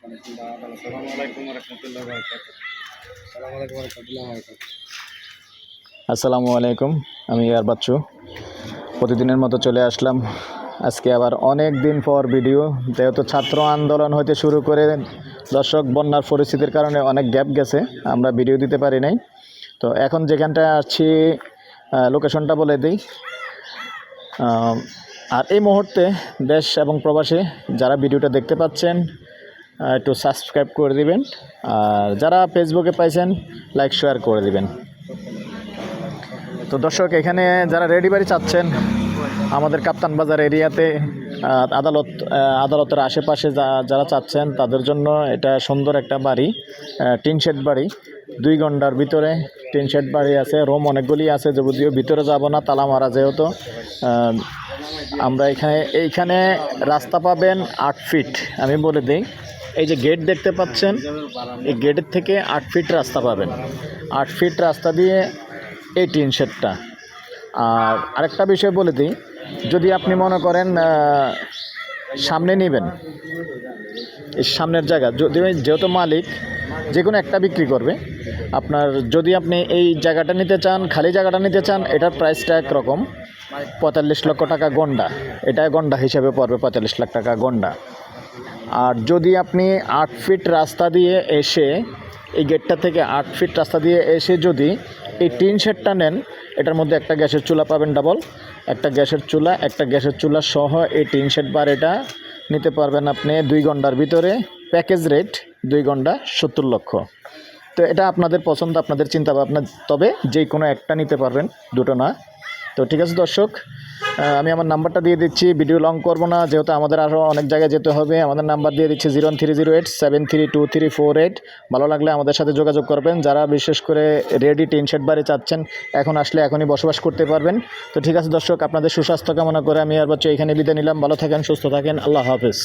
আসসালামু আলাইকুম আসসালামু আলাইকুম, আমি ইয়ার বাচ্চু। প্রতিদিনের মতো চলে আসলাম। আজকে আবার অনেক দিন পর ভিডিও। যেহেতু ছাত্র আন্দোলন হতে শুরু করে দর্শক বন্যার পরিস্থিতির কারণে অনেক গ্যাপ গেছে, আমরা ভিডিও দিতে পারি নাই। তো এখন যেখানটায় আসছি লোকেশনটা বলে দিই। আর এই মুহূর্তে দেশ এবং প্রবাসী যারা ভিডিওটা দেখতে পাচ্ছেন একটু সাবস্ক্রাইব করে দিবেন। আর যারা ফেসবুকে পাইছেন লাইক শেয়ার করে দিবেন। তো দর্শক এখানে যারা রেডি বাড়ি চাচ্ছেন আমাদের কাপ্তান বাজার এরিয়াতে আদালত আদালতের আশেপাশে যারা চাচ্ছেন তাদের জন্য এটা সুন্দর একটা বাড়ি আহ, টিন শেড বাড়ি। দুই ঘণ্টার ভিতরে টিন শেড বাড়ি আছে রুম অনেকগুলি আছে যদিও ভিতরে যাব না তালা মারা যেহেতু। আমরা এখানে এইখানে রাস্তা পাবেন আট ফিট আমি বলে দিই। এই যে গেট দেখতে পাচ্ছেন, এই গেটের থেকে আট ফিট রাস্তা পাবেন। আট ফিট রাস্তা দিয়ে এই টিন শেডটা আর আরেকটা বিষয় বলে দিই, যদি আপনি মনে করেন সামনে নেবেন, এই সামনের জায়গা, যদি যেহেতু মালিক, যে কোনো একটা বিক্রি করবে, আপনার যদি আপনি এই জায়গাটা নিতে চান, খালি জায়গাটা নিতে চান, এটার প্রাইসটা একরকম, পঁয়তাল্লিশ লক্ষ টাকা গন্ডা। এটা গন্ডা হিসেবে পড়বে পঁয়তাল্লিশ লাখ টাকা গন্ডা। আর যদি আপনি আট ফিট রাস্তা দিয়ে এসে, এই গেটটা থেকে আট ফিট রাস্তা দিয়ে এসে যদি এই টিন শেডটা নেন, এটার মধ্যে একটা গ্যাসের চুলা পাবেন ডাবল একটা গ্যাসের চুলা, একটা গ্যাসের চুলা সহ এই টিন শেড বার এটা নিতে পারবেন আপনি দুই ঘণ্টার ভিতরে। প্যাকেজ রেট দুই ঘণ্টা সত্তর লক্ষ। তো এটা আপনাদের পছন্দ, আপনাদের চিন্তা ভাবনা তবে যে কোনো একটা নিতে পারবেন, দুটো না। তো ঠিক আছে দর্শক আমি আমার নাম্বারটা দিয়ে দিচ্ছি ভিডিও লং করব না, যেহেতু আমাদের আরও অনেক জায়গায় যেতে হবে, আমাদের নাম্বার দিয়ে দিচ্ছি zero three zero eight seven three two three four eight ভালো লাগলে আমাদের সাথে যোগাযোগ করবেন, যারা বিশেষ করে রেডি টিন শেড বাড়ি চাচ্ছেন, এখন আসলে এখনই বসবাস করতে পারবেন। তো ঠিক আছে দর্শক, আপনাদের সুস্বাস্থ্য কামনা করে আমি আর বাচ্চা এখানে বিদায় নিলাম, ভালো থাকেন, সুস্থ থাকেন, আল্লাহ হাফেজ।